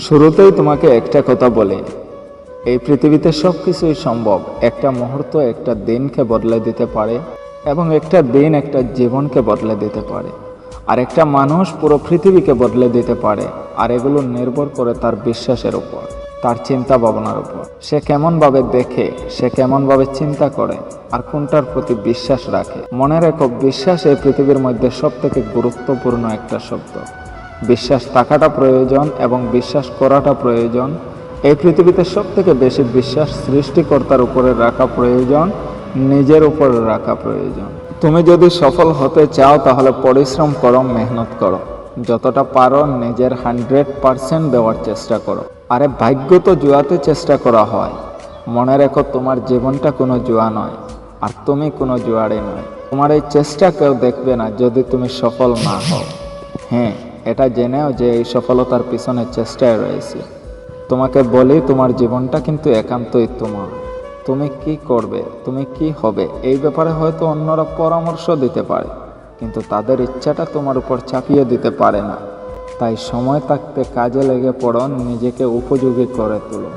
শুরুতেই তোমাকে একটা কথা বলে। এই পৃথিবীতে সব কিছুই সম্ভব। একটা মুহূর্ত একটা দিনকে বদলে দিতে পারে এবং একটা দিন একটা জীবনকে বদলে দিতে পারে। আর একটা মানুষ পুরো পৃথিবীকে বদলে দিতে পারে। আর এগুলো নির্ভর করে তার বিশ্বাসের উপর, তার চিন্তা ভাবনার উপর। সে কেমনভাবে দেখে, সে কেমনভাবে চিন্তা করে, আর কোনটার প্রতি বিশ্বাস রাখে। মনে রেখো, বিশ্বাস এই পৃথিবীর মধ্যে সব থেকে গুরুত্বপূর্ণ একটা শব্দ। বিশ্বাস থাকাটা প্রয়োজন এবং বিশ্বাস করাটা প্রয়োজন। এই পৃথিবীতে সব থেকে বেশি বিশ্বাস সৃষ্টিকর্তার উপরে রাখা প্রয়োজন, নিজের উপরে রাখা প্রয়োজন। তুমি যদি সফল হতে চাও, তাহলে পরিশ্রম করো, মেহনত করো। যতটা পারো, নিজের হান্ড্রেড পারসেন্ট দেওয়ার চেষ্টা করো। আরে, ভাগ্য তো জুয়াতে চেষ্টা করা হয়। মনে রেখো, তোমার জীবনটা কোনো জুয়া নয়, আর তুমি কোনো জুয়ারে নয়। তোমার এই চেষ্টা কেউ দেখবে না যদি তুমি সফল না হও। হ্যাঁ। এটা জেনেও যে এই সফলতার পিছনে চেষ্টায় রয়েছে। তোমাকে বলি, তোমার জীবনটা কিন্তু একান্তই তোমার। তুমি কি করবে, তুমি কি হবে, এই ব্যাপারে হয়তো অন্যরা পরামর্শ দিতে পারে, কিন্তু তাদের ইচ্ছাটা তোমার উপর চাপিয়ে দিতে পারে না। তাই সময় থাকতে কাজে লেগে পড়ো নিজেকে উপযোগী করে তোলো